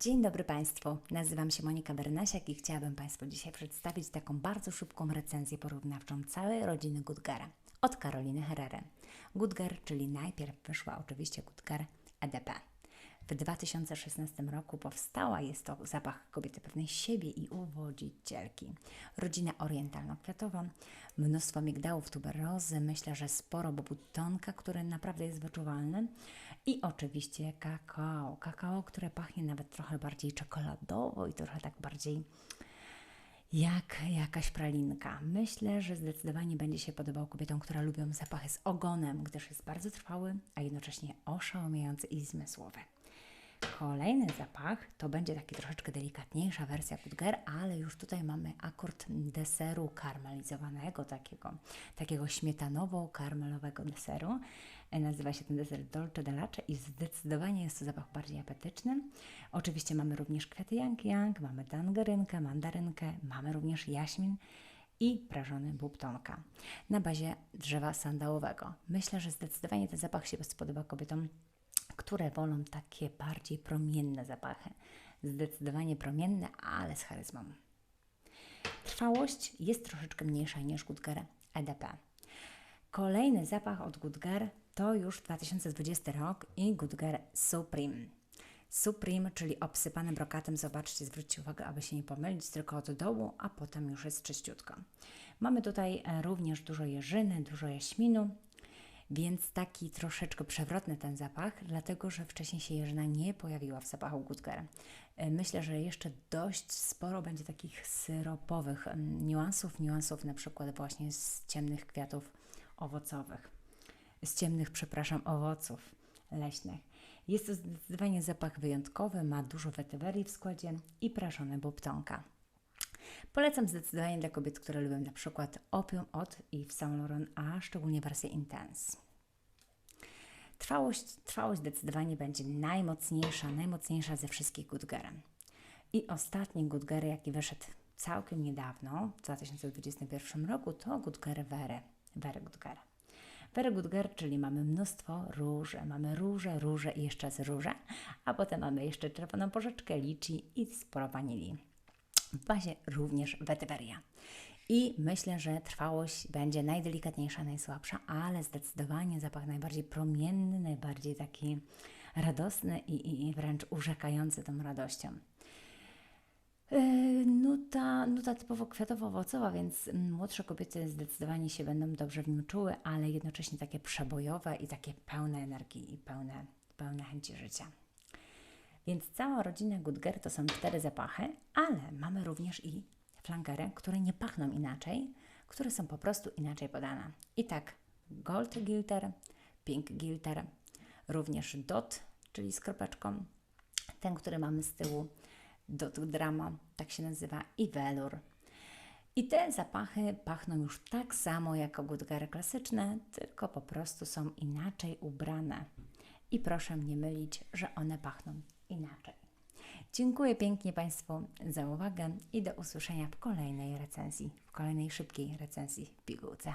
Dzień dobry Państwu, nazywam się Monika Bernasiak i chciałabym Państwu dzisiaj przedstawić taką bardzo szybką recenzję porównawczą całej rodziny Gutgara od Karoliny Herrery. Gutgar, czyli najpierw wyszła oczywiście Gutgar EDP. W 2016 roku powstała, jest to zapach kobiety pewnej siebie i uwodzicielki. Rodzina orientalno-kwiatowa, mnóstwo migdałów, tuberozy, myślę, że sporo bobutonka, który naprawdę jest wyczuwalny i oczywiście kakao. Kakao, które pachnie nawet trochę bardziej czekoladowo i trochę tak bardziej jak jakaś pralinka. Myślę, że zdecydowanie będzie się podobał kobietom, które lubią zapachy z ogonem, gdyż jest bardzo trwały, a jednocześnie oszałamiający i zmysłowy. Kolejny zapach to będzie taki troszeczkę delikatniejsza wersja Gutger, ale już tutaj mamy akord deseru karmelizowanego, takiego, takiego śmietanowo-karmelowego deseru. E, Nazywa się ten deser Dolce de Lace i zdecydowanie jest to zapach bardziej apetyczny. Oczywiście mamy również kwiaty yang yang, mamy tangerynkę, mandarynkę, mamy również jaśmin i prażony bubtonka na bazie drzewa sandałowego. Myślę, że zdecydowanie ten zapach się spodoba kobietom które wolą takie bardziej promienne zapachy. Zdecydowanie promienne, ale z charyzmą. Trwałość jest troszeczkę mniejsza niż Gutger EDP. Kolejny zapach od Gutger to już 2020 rok i Gutger Supreme. Supreme, czyli obsypane brokatem, zobaczcie, zwróćcie uwagę, aby się nie pomylić, tylko od dołu, a potem już jest czyściutko. Mamy tutaj e, również dużo jeżyny, dużo jaśminu, więc taki troszeczkę przewrotny ten zapach, dlatego że wcześniej się jeżyna nie pojawiła w zapachu Gutgera. E, Myślę, że jeszcze dość sporo będzie takich syropowych niuansów, niuansów na przykład właśnie z ciemnych kwiatów owocowych, z ciemnych, przepraszam, owoców leśnych. Jest to zdecydowanie zapach wyjątkowy, ma dużo wetywerii w składzie i prażone bubtonka. Polecam zdecydowanie dla kobiet, które lubią na przykład Opium od Yves Saint Laurent, a szczególnie wersję Intense. Trwałość, trwałość zdecydowanie będzie najmocniejsza, najmocniejsza ze wszystkich Gutgerem. I ostatni Gutger, jaki wyszedł całkiem niedawno, w 2021 roku, to Gutger Were, Were Gutger. Were Gutger, czyli mamy mnóstwo róży, mamy róże, róże i jeszcze z róże, a potem mamy jeszcze czerwoną porzeczkę, liczy i sporo wanilii. W bazie również wetyweria. I myślę, że trwałość będzie najdelikatniejsza, najsłabsza, ale zdecydowanie zapach najbardziej promienny, najbardziej taki radosny i, i, i wręcz urzekający tą radością. Yy, Nuta, nuta typowo kwiatowo-owocowa, więc młodsze kobiety zdecydowanie się będą dobrze w nim czuły, ale jednocześnie takie przebojowe i takie pełne energii i pełne, pełne chęci życia. Więc cała rodzina Gutger to są cztery zapachy, ale mamy również i flankery, które nie pachną inaczej, które są po prostu inaczej podane. I tak Gold Gilter, Pink Gilter, również Dot, czyli z kropeczką, ten, który mamy z tyłu, Dot Drama, tak się nazywa, i Velour. I te zapachy pachną już tak samo jak Gutgery klasyczne, tylko po prostu są inaczej ubrane. I proszę nie mylić, że one pachną inaczej. Dziękuję pięknie Państwu za uwagę i do usłyszenia w kolejnej recenzji, w kolejnej szybkiej recenzji w pigułce.